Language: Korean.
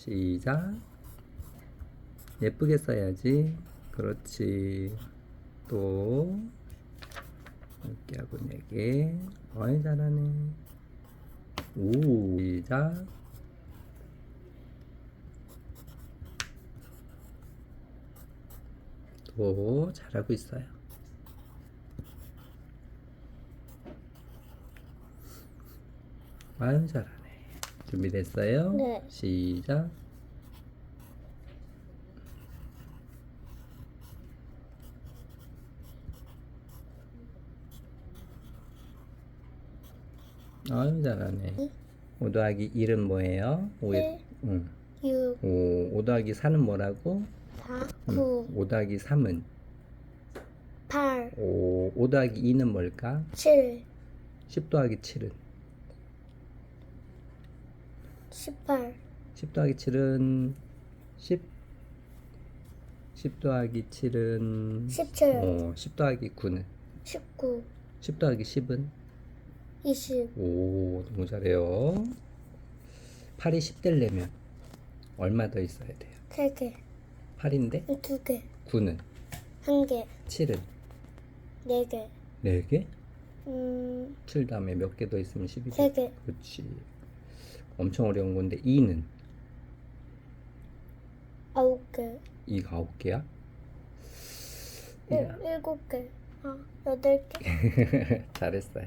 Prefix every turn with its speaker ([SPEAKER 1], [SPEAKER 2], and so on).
[SPEAKER 1] 시작. 예쁘게 써야지. 그렇지. 또 이렇게 하고 네 개. 어이 잘하네. 오 시작. 또 잘하고 있어요. 아유 잘하네. 준비됐어요?
[SPEAKER 2] 네.
[SPEAKER 1] 시작. 아유 잘하네.
[SPEAKER 2] 응?
[SPEAKER 1] 5 더하기 1은 뭐예요? 5에
[SPEAKER 2] 일.
[SPEAKER 1] 응.
[SPEAKER 2] 6,
[SPEAKER 1] 5, 5 더하기 4는 뭐라고?
[SPEAKER 2] 4,
[SPEAKER 1] 응.
[SPEAKER 2] 9,
[SPEAKER 1] 5 더하기 3은
[SPEAKER 2] 8,
[SPEAKER 1] 5, 5 더하기 2는 뭘까?
[SPEAKER 2] 7,
[SPEAKER 1] 10 더하기 7은
[SPEAKER 2] 18,
[SPEAKER 1] 10 더하기 7은 10 10 더하기 7은
[SPEAKER 2] 17,
[SPEAKER 1] 어, 10 더하기 9는?
[SPEAKER 2] 19,
[SPEAKER 1] 10 더하기 10은?
[SPEAKER 2] 20,
[SPEAKER 1] 오 너무 잘해요. 8이 10 되려면 얼마 더 있어야 돼요?
[SPEAKER 2] 3개,
[SPEAKER 1] 8인데?
[SPEAKER 2] 2개,
[SPEAKER 1] 9는?
[SPEAKER 2] 1개,
[SPEAKER 1] 7은?
[SPEAKER 2] 4개,
[SPEAKER 1] 4개?
[SPEAKER 2] 음,
[SPEAKER 1] 7 다음에 몇 개 더 있으면 10이
[SPEAKER 2] 세
[SPEAKER 1] 돼?
[SPEAKER 2] 개.
[SPEAKER 1] 그렇지 엄청 어려운 건데 2는?
[SPEAKER 2] 9개,
[SPEAKER 1] 2가 9개야?
[SPEAKER 2] 7개, 아, 8개.
[SPEAKER 1] 잘했어요